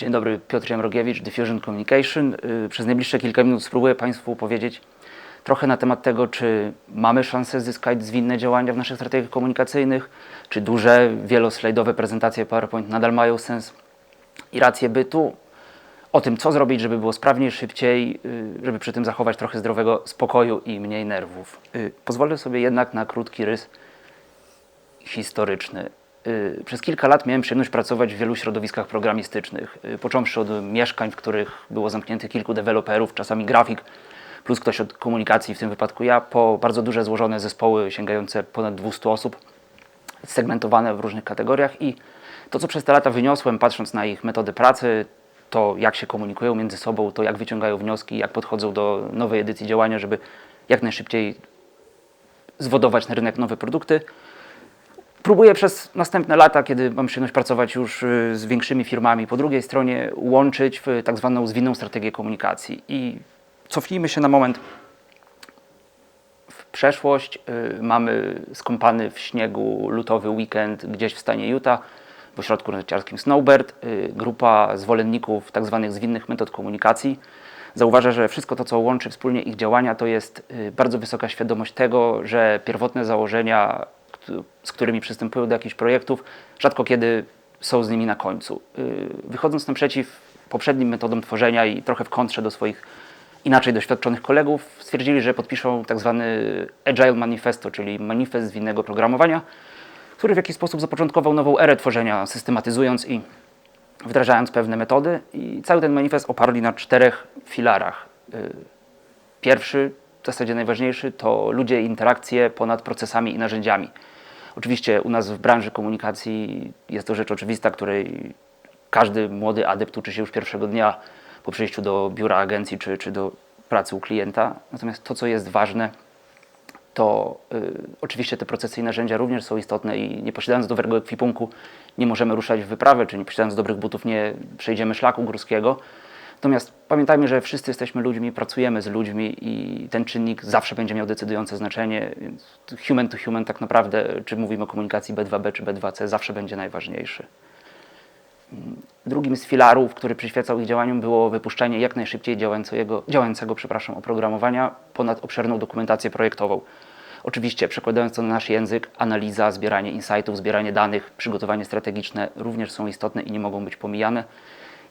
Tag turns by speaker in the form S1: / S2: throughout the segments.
S1: Dzień dobry, Piotr Jamrogiewicz, Diffusion Communication. Y, Przez najbliższe kilka minut spróbuję Państwu powiedzieć trochę na temat tego, czy mamy szansę zyskać zwinne działania w naszych strategiach komunikacyjnych, czy duże, wieloslajdowe prezentacje PowerPoint nadal mają sens i rację bytu. O tym, co zrobić, żeby było sprawniej, szybciej, y, żeby przy tym zachować trochę zdrowego spokoju i mniej nerwów. Y, Pozwolę sobie jednak na krótki rys historyczny. Y, Przez kilka lat miałem przyjemność pracować w wielu środowiskach programistycznych, y, począwszy od mieszkań, w których było zamkniętych kilku deweloperów, czasami grafik, plus ktoś od komunikacji, w tym wypadku ja, po bardzo duże złożone zespoły sięgające ponad 200 osób, segmentowane w różnych kategoriach i to, co przez te lata wyniosłem, patrząc na ich metody pracy, to jak się komunikują między sobą, to jak wyciągają wnioski, jak podchodzą do nowej edycji działania, żeby jak najszybciej zwodować na rynek nowe produkty, Próbuję przez następne lata, kiedy mam przyjemność pracować już y, z większymi firmami, po drugiej stronie łączyć w tak zwaną zwinną strategię komunikacji. I cofnijmy się na moment w przeszłość. Y, Mamy skąpany w śniegu lutowy weekend gdzieś w stanie Utah, w ośrodku narciarskim Snowbird. Y, Grupa zwolenników tak zwanych zwinnych metod komunikacji zauważa, że wszystko to, co łączy wspólnie ich działania, to jest bardzo wysoka świadomość tego, że pierwotne założenia, z którymi przystępują do jakichś projektów, rzadko kiedy są z nimi na końcu. Y, Wychodząc naprzeciw poprzednim metodom tworzenia i trochę w kontrze do swoich inaczej doświadczonych kolegów, stwierdzili, że podpiszą tak zwany Agile Manifesto, czyli manifest zwinnego programowania, który w jakiś sposób zapoczątkował nową erę tworzenia, systematyzując i wdrażając pewne metody. I cały ten manifest oparli na czterech filarach. Y, Pierwszy, w zasadzie najważniejszy, to ludzie i interakcje ponad procesami i narzędziami. Oczywiście u nas w branży komunikacji jest to rzecz oczywista, której każdy młody adept uczy się już pierwszego dnia po przyjściu do biura agencji czy, czy do pracy u klienta. Natomiast to, co jest ważne, to y, oczywiście te procesy i narzędzia również są istotne i nie posiadając dobrego ekwipunku nie możemy ruszać w wyprawę, czy nie posiadając dobrych butów nie przejdziemy szlaku górskiego. Natomiast pamiętajmy, że wszyscy jesteśmy ludźmi, pracujemy z ludźmi i ten czynnik zawsze będzie miał decydujące znaczenie. Human to human tak naprawdę, czy mówimy o komunikacji B2B czy B2C, zawsze będzie najważniejszy. Drugim z filarów, który przyświecał ich działaniom, było wypuszczenie jak najszybciej działającego, działającego przepraszam, oprogramowania ponad obszerną dokumentację projektową. Oczywiście, przekładając to na nasz język, analiza, zbieranie insightów, zbieranie danych, przygotowanie strategiczne również są istotne i nie mogą być pomijane.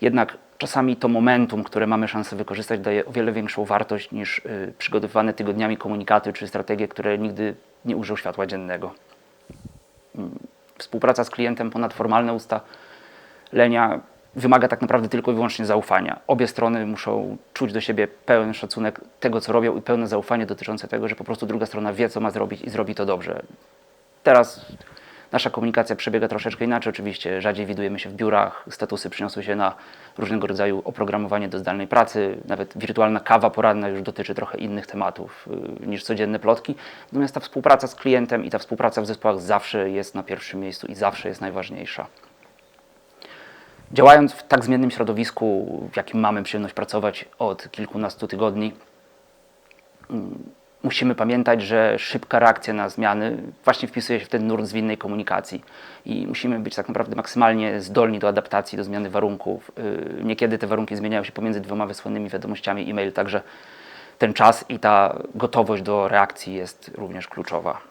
S1: Jednak czasami to momentum, które mamy szansę wykorzystać, daje o wiele większą wartość niż y, przygotowywane tygodniami komunikaty czy strategie, które nigdy nie ujrzą światła dziennego. Współpraca z klientem ponad formalne ustalenia wymaga tak naprawdę tylko i wyłącznie zaufania. Obie strony muszą czuć do siebie pełen szacunek tego, co robią i pełne zaufanie dotyczące tego, że po prostu druga strona wie, co ma zrobić i zrobi to dobrze. Teraz nasza komunikacja przebiega troszeczkę inaczej. Oczywiście rzadziej widujemy się w biurach, statusy przyniosły się na różnego rodzaju oprogramowanie do zdalnej pracy. Nawet wirtualna kawa poranna już dotyczy trochę innych tematów y, niż codzienne plotki. Natomiast ta współpraca z klientem i ta współpraca w zespołach zawsze jest na pierwszym miejscu i zawsze jest najważniejsza. Działając w tak zmiennym środowisku, w jakim mamy przyjemność pracować od kilkunastu tygodni, musimy pamiętać, że szybka reakcja na zmiany właśnie wpisuje się w ten nurt zwinnej komunikacji i musimy być tak naprawdę maksymalnie zdolni do adaptacji, do zmiany warunków. Yy, Niekiedy te warunki zmieniają się pomiędzy dwoma wysłanymi wiadomościami e-mail, także ten czas i ta gotowość do reakcji jest również kluczowa.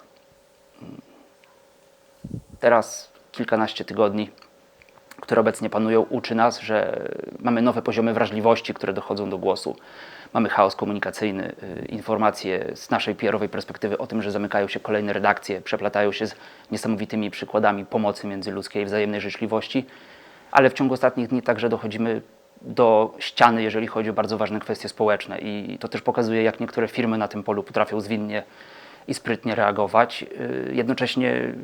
S1: Teraz kilkanaście tygodni które obecnie panują, uczy nas, że mamy nowe poziomy wrażliwości, które dochodzą do głosu. Mamy chaos komunikacyjny, y, informacje z naszej PR-owej perspektywy o tym, że zamykają się kolejne redakcje, przeplatają się z niesamowitymi przykładami pomocy międzyludzkiej, wzajemnej życzliwości, ale w ciągu ostatnich dni także dochodzimy do ściany, jeżeli chodzi o bardzo ważne kwestie społeczne i to też pokazuje, jak niektóre firmy na tym polu potrafią zwinnie i sprytnie reagować, y, jednocześnie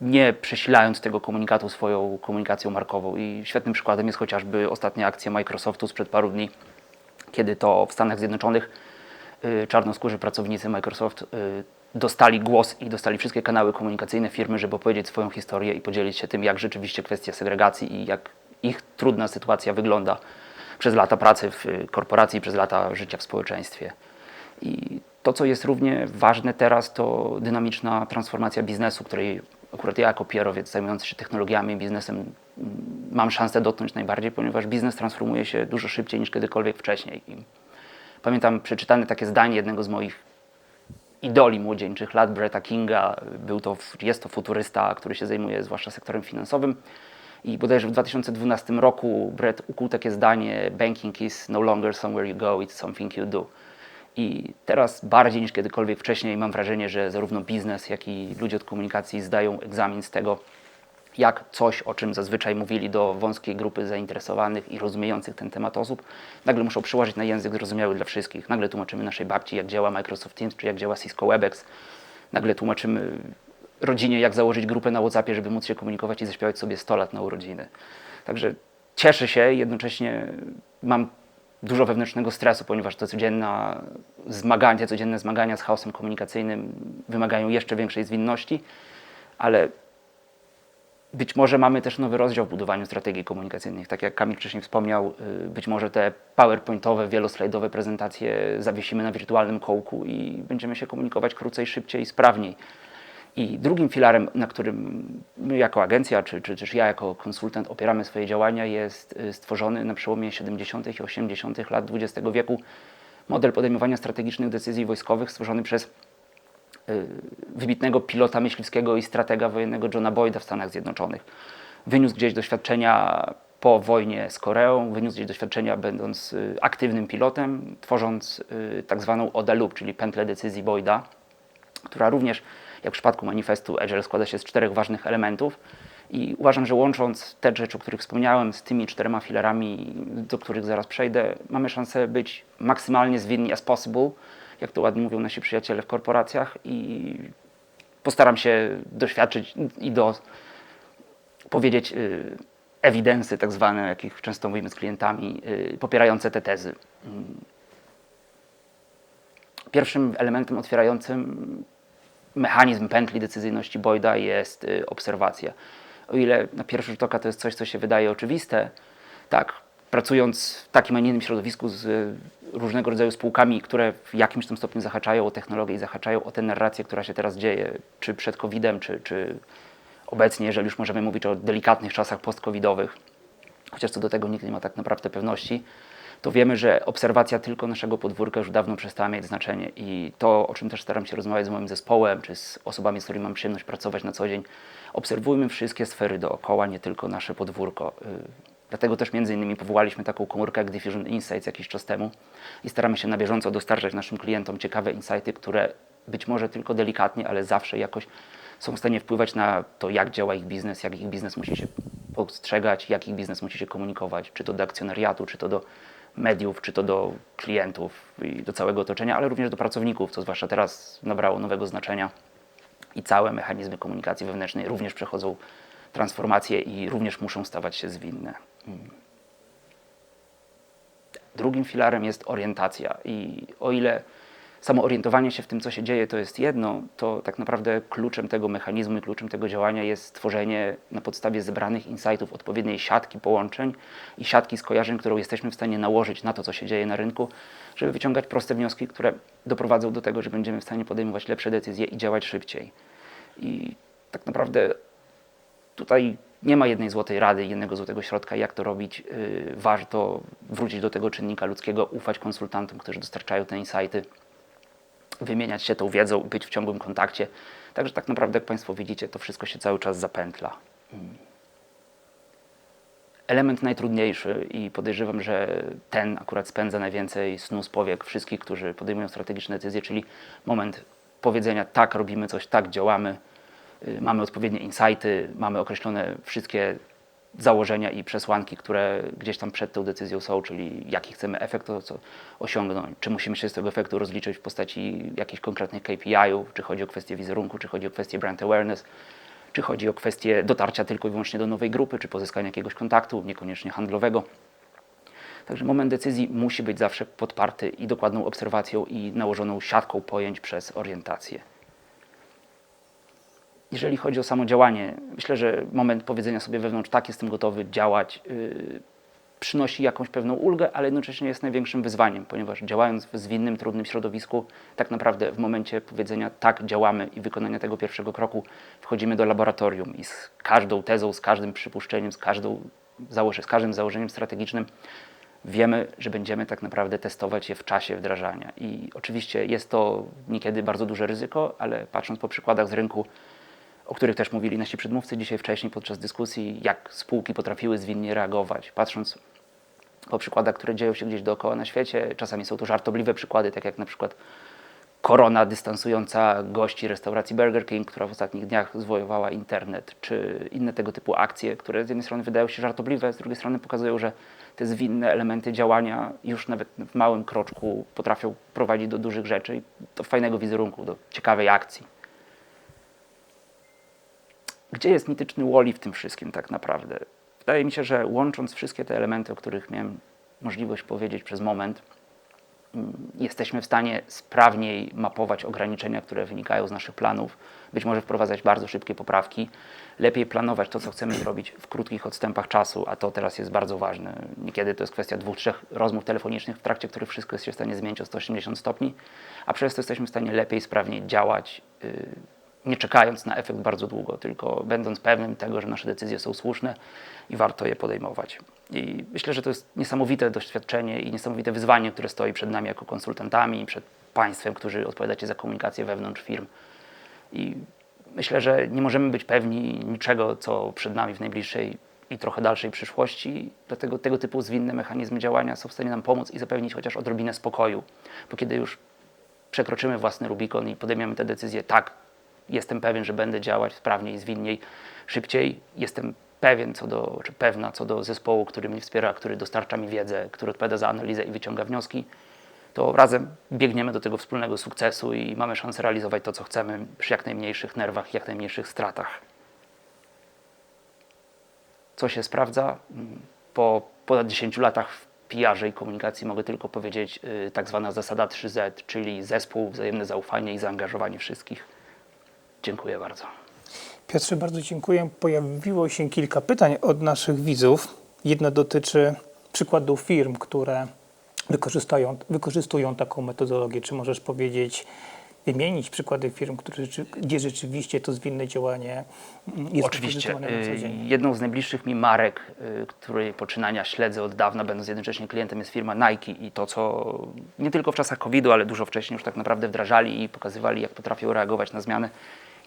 S1: nie przesilając tego komunikatu swoją komunikacją markową. I świetnym przykładem jest chociażby ostatnia akcja Microsoftu sprzed paru dni, kiedy to w Stanach Zjednoczonych y, czarnoskórzy pracownicy Microsoft y, dostali głos i dostali wszystkie kanały komunikacyjne firmy, żeby opowiedzieć swoją historię i podzielić się tym, jak rzeczywiście kwestia segregacji i jak ich trudna sytuacja wygląda przez lata pracy w y, korporacji, przez lata życia w społeczeństwie. I to, co jest równie ważne teraz, to dynamiczna transformacja biznesu, której akurat ja jako PR-owiec zajmujący się technologiami, biznesem mam szansę dotknąć najbardziej, ponieważ biznes transformuje się dużo szybciej niż kiedykolwiek wcześniej. I pamiętam przeczytane takie zdanie jednego z moich idoli młodzieńczych lat, Bretta Kinga. Był to, jest to futurysta, który się zajmuje zwłaszcza sektorem finansowym. I bodajże w 2012 roku Brett ukuł takie zdanie: Banking is no longer somewhere you go, it's something you do. I teraz bardziej niż kiedykolwiek wcześniej mam wrażenie, że zarówno biznes, jak i ludzie od komunikacji zdają egzamin z tego, jak coś, o czym zazwyczaj mówili do wąskiej grupy zainteresowanych i rozumiejących ten temat osób, nagle muszą przełożyć na język zrozumiały dla wszystkich. Nagle tłumaczymy naszej babci, jak działa Microsoft Teams, czy jak działa Cisco WebEx. Nagle tłumaczymy rodzinie, jak założyć grupę na WhatsAppie, żeby móc się komunikować i zaśpiewać sobie 100 lat na urodziny. Także cieszę się, jednocześnie mam dużo wewnętrznego stresu, ponieważ te codzienne zmagania, codzienne zmagania z chaosem komunikacyjnym wymagają jeszcze większej zwinności, ale być może mamy też nowy rozdział w budowaniu strategii komunikacyjnych. Tak jak Kamil wcześniej wspomniał, y, być może te powerpointowe, wieloslajdowe prezentacje zawiesimy na wirtualnym kołku i będziemy się komunikować krócej, szybciej i sprawniej. I drugim filarem, na którym my jako agencja, czy, czy też ja jako konsultant opieramy swoje działania, jest y, stworzony na przełomie 70. i 80. lat XX wieku model podejmowania strategicznych decyzji wojskowych stworzony przez wybitnego pilota myśliwskiego i stratega wojennego Johna Boyda w Stanach Zjednoczonych. Wyniósł gdzieś doświadczenia po wojnie z Koreą, wyniósł gdzieś doświadczenia będąc y, aktywnym pilotem, tworząc tak zwaną ODA Loop, czyli pętlę decyzji Boyda, która również jak w przypadku manifestu Agile składa się z czterech ważnych elementów. I uważam, że łącząc te rzeczy, o których wspomniałem, z tymi czterema filarami, do których zaraz przejdę, mamy szansę być maksymalnie zwinni as possible, jak to ładnie mówią nasi przyjaciele w korporacjach i postaram się doświadczyć i do powiedzieć y, ewidensy tak zwane, jakich często mówimy z klientami, y, popierające te tezy. Pierwszym elementem otwierającym mechanizm pętli decyzyjności Boyda jest y, obserwacja. O ile na pierwszy rzut oka to jest coś, co się wydaje oczywiste, tak, pracując w takim, a nie innym środowisku z y, różnego rodzaju spółkami, które w jakimś tam stopniu zahaczają o technologię i zahaczają o tę narrację, która się teraz dzieje, czy przed COVID-em, czy, czy obecnie, jeżeli już możemy mówić o delikatnych czasach post-covidowych, chociaż co do tego nikt nie ma tak naprawdę pewności, to wiemy, że obserwacja tylko naszego podwórka już dawno przestała mieć znaczenie. I to, o czym też staram się rozmawiać z moim zespołem, czy z osobami, z którymi mam przyjemność pracować na co dzień, obserwujmy wszystkie sfery dookoła, nie tylko nasze podwórko. Dlatego też między innymi powołaliśmy taką komórkę jak Diffusion Insights jakiś czas temu i staramy się na bieżąco dostarczać naszym klientom ciekawe insighty, które być może tylko delikatnie, ale zawsze jakoś są w stanie wpływać na to, jak działa ich biznes, jak ich biznes musi się postrzegać, jak ich biznes musi się komunikować, czy to do akcjonariatu, czy to do mediów, czy to do klientów i do całego otoczenia, ale również do pracowników, co zwłaszcza teraz nabrało nowego znaczenia. I całe mechanizmy komunikacji wewnętrznej również przechodzą transformację i również muszą stawać się zwinne. Drugim filarem jest orientacja i o ile samo orientowanie się w tym, co się dzieje, to jest jedno, to tak naprawdę kluczem tego mechanizmu i kluczem tego działania jest stworzenie na podstawie zebranych insightów odpowiedniej siatki połączeń i siatki skojarzeń, którą jesteśmy w stanie nałożyć na to, co się dzieje na rynku, żeby wyciągać proste wnioski, które doprowadzą do tego, że będziemy w stanie podejmować lepsze decyzje i działać szybciej. I tak naprawdę tutaj nie ma jednej złotej rady, jednego złotego środka, jak to robić. Yy, warto wrócić do tego czynnika ludzkiego, ufać konsultantom, którzy dostarczają te insighty wymieniać się tą wiedzą, być w ciągłym kontakcie. Także tak naprawdę, jak Państwo widzicie, to wszystko się cały czas zapętla. Hmm. Element najtrudniejszy i podejrzewam, że ten akurat spędza najwięcej snu z powiek wszystkich, którzy podejmują strategiczne decyzje, czyli moment powiedzenia tak, robimy coś, tak, działamy, y, mamy odpowiednie insighty, mamy określone wszystkie założenia i przesłanki, które gdzieś tam przed tą decyzją są, czyli jaki chcemy efekt osiągnąć, czy musimy się z tego efektu rozliczyć w postaci jakichś konkretnych KPI-ów, czy chodzi o kwestię wizerunku, czy chodzi o kwestię brand awareness, czy chodzi o kwestię dotarcia tylko i wyłącznie do nowej grupy, czy pozyskania jakiegoś kontaktu, niekoniecznie handlowego. Także moment decyzji musi być zawsze podparty i dokładną obserwacją i nałożoną siatką pojęć przez orientację jeżeli chodzi o samo działanie, myślę, że moment powiedzenia sobie wewnątrz, tak, jestem gotowy działać, yy, przynosi jakąś pewną ulgę, ale jednocześnie jest największym wyzwaniem, ponieważ działając w zwinnym, trudnym środowisku, tak naprawdę w momencie powiedzenia tak działamy i wykonania tego pierwszego kroku, wchodzimy do laboratorium i z każdą tezą, z każdym przypuszczeniem, z, każdą założe, z każdym założeniem strategicznym wiemy, że będziemy tak naprawdę testować je w czasie wdrażania. I oczywiście jest to niekiedy bardzo duże ryzyko, ale patrząc po przykładach z rynku, o których też mówili nasi przedmówcy dzisiaj wcześniej podczas dyskusji, jak spółki potrafiły zwinnie reagować, patrząc po przykładach, które dzieją się gdzieś dookoła na świecie, czasami są to żartobliwe przykłady, tak jak na przykład korona dystansująca gości restauracji Burger King, która w ostatnich dniach zwojowała internet, czy inne tego typu akcje, które z jednej strony wydają się żartobliwe, z drugiej strony pokazują, że te zwinne elementy działania już nawet w małym kroczku potrafią prowadzić do dużych rzeczy i do fajnego wizerunku, do ciekawej akcji. Gdzie jest mityczny Wally w tym wszystkim tak naprawdę? Wydaje mi się, że łącząc wszystkie te elementy, o których miałem możliwość powiedzieć przez moment, mm, jesteśmy w stanie sprawniej mapować ograniczenia, które wynikają z naszych planów, być może wprowadzać bardzo szybkie poprawki, lepiej planować to, co chcemy zrobić w krótkich odstępach czasu, a to teraz jest bardzo ważne. Niekiedy to jest kwestia dwóch, trzech rozmów telefonicznych, w trakcie których wszystko jest się w stanie zmienić o 180 stopni, a przez to jesteśmy w stanie lepiej, sprawniej działać, yy, nie czekając na efekt bardzo długo, tylko będąc pewnym tego, że nasze decyzje są słuszne i warto je podejmować. I myślę, że to jest niesamowite doświadczenie i niesamowite wyzwanie, które stoi przed nami jako konsultantami przed państwem, którzy odpowiadacie za komunikację wewnątrz firm. I myślę, że nie możemy być pewni niczego, co przed nami w najbliższej i trochę dalszej przyszłości. Dlatego tego typu zwinne mechanizmy działania są w stanie nam pomóc i zapewnić chociaż odrobinę spokoju. Bo kiedy już przekroczymy własny Rubikon i podejmiemy te decyzje, tak, jestem pewien, że będę działać sprawniej, zwinniej, szybciej. Jestem pewien co do, czy pewna co do zespołu, który mnie wspiera, który dostarcza mi wiedzę, który odpowiada za analizę i wyciąga wnioski, to razem biegniemy do tego wspólnego sukcesu i mamy szansę realizować to, co chcemy przy jak najmniejszych nerwach, jak najmniejszych stratach. Co się sprawdza? Po ponad 10 latach w PR-ze i komunikacji mogę tylko powiedzieć yy, tak zwana zasada 3Z, czyli zespół, wzajemne zaufanie i zaangażowanie wszystkich. Dziękuję bardzo.
S2: Piotrze, bardzo dziękuję. Pojawiło się kilka pytań od naszych widzów. Jedno dotyczy przykładów firm, które wykorzystują, wykorzystują taką metodologię. Czy możesz powiedzieć, wymienić przykłady firm, które, gdzie rzeczywiście to zwinne działanie mm, jest
S1: Oczywiście.
S2: wykorzystywane na co
S1: y,
S2: dzień?
S1: Jedną z najbliższych mi marek, y, której poczynania śledzę od dawna, będąc jednocześnie klientem, jest firma Nike i to, co nie tylko w czasach COVID-u, ale dużo wcześniej już tak naprawdę wdrażali i pokazywali, jak potrafią reagować na zmiany,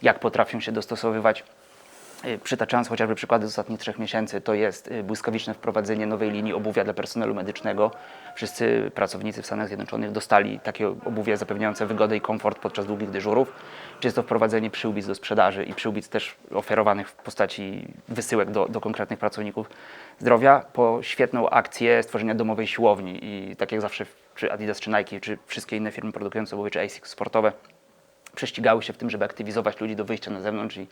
S1: jak potrafią się dostosowywać. Y, Przytaczając chociażby przykłady z ostatnich trzech miesięcy, to jest y, błyskawiczne wprowadzenie nowej linii obuwia dla personelu medycznego. Wszyscy pracownicy w Stanach Zjednoczonych dostali takie obuwie zapewniające wygodę i komfort podczas długich dyżurów. Czy jest to wprowadzenie przyłbic do sprzedaży i przyłbic też oferowanych w postaci wysyłek do, do konkretnych pracowników zdrowia, po świetną akcję stworzenia domowej siłowni i tak jak zawsze, czy Adidas, czy Nike, czy wszystkie inne firmy produkujące obuwie, czy ASICS sportowe, prześcigały się w tym, żeby aktywizować ludzi do wyjścia na zewnątrz i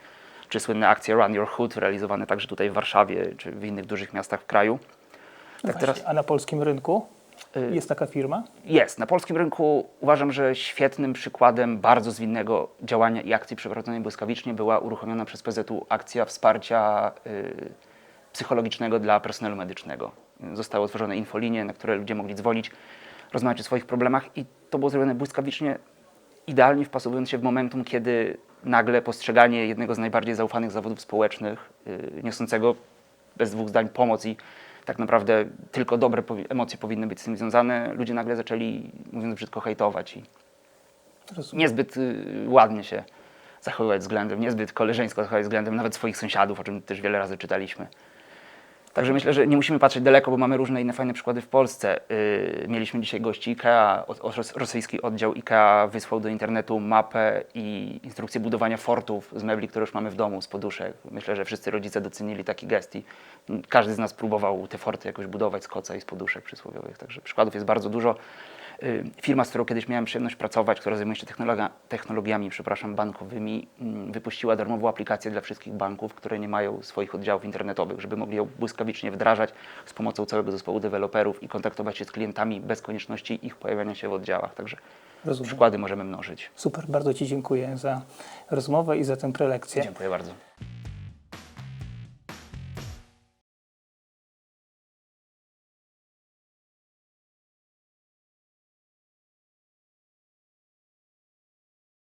S1: czy słynne akcje Run Your Hood realizowane także tutaj w Warszawie czy w innych dużych miastach w kraju. Tak
S2: Właśnie,
S1: teraz
S2: A na polskim rynku
S1: Y-
S2: jest taka firma?
S1: jest. Na polskim rynku uważam, że świetnym przykładem bardzo zwinnego działania i akcji przeprowadzonej błyskawicznie była uruchomiona przez PZU akcja wsparcia y, psychologicznego dla personelu medycznego. Zostały otworzone infolinie, na które ludzie mogli dzwonić, rozmawiać o swoich problemach i to było zrobione błyskawicznie, idealnie wpasowując się w momentum, kiedy nagle postrzeganie jednego z najbardziej zaufanych zawodów społecznych, y, niosącego bez dwóch zdań pomoc i tak naprawdę tylko dobre emocje powinny być z tym związane, ludzie nagle zaczęli, mówiąc brzydko, hejtować i
S2: Rozumiem.
S1: niezbyt y, ładnie się zachowywać względem, niezbyt koleżeńsko zachowywać względem nawet swoich sąsiadów, o czym też wiele razy czytaliśmy. Także myślę, że nie musimy patrzeć daleko, bo mamy różne inne fajne przykłady w Polsce. Yy, mieliśmy dzisiaj gości IKEA, o, o, rosyjski oddział IKEA wysłał do internetu mapę i instrukcję budowania fortów z mebli, które już mamy w domu, z poduszek. Myślę, że wszyscy rodzice docenili taki gest i każdy z nas próbował te forty jakoś budować z koca i z poduszek przysłowiowych. Także przykładów jest bardzo dużo. Y, Firma, z którą kiedyś miałem przyjemność pracować, która zajmuje się technologia, technologiami przepraszam, bankowymi, mm, wypuściła darmową aplikację dla wszystkich banków, które nie mają swoich oddziałów internetowych, żeby mogli ją błyskawicznie wdrażać z pomocą całego zespołu deweloperów i kontaktować się z klientami bez konieczności ich pojawiania się w oddziałach. Także
S2: Rozumiem.
S1: przykłady możemy mnożyć.
S2: Super, bardzo Ci dziękuję za rozmowę i za tę prelekcję.
S1: Dziękuję bardzo.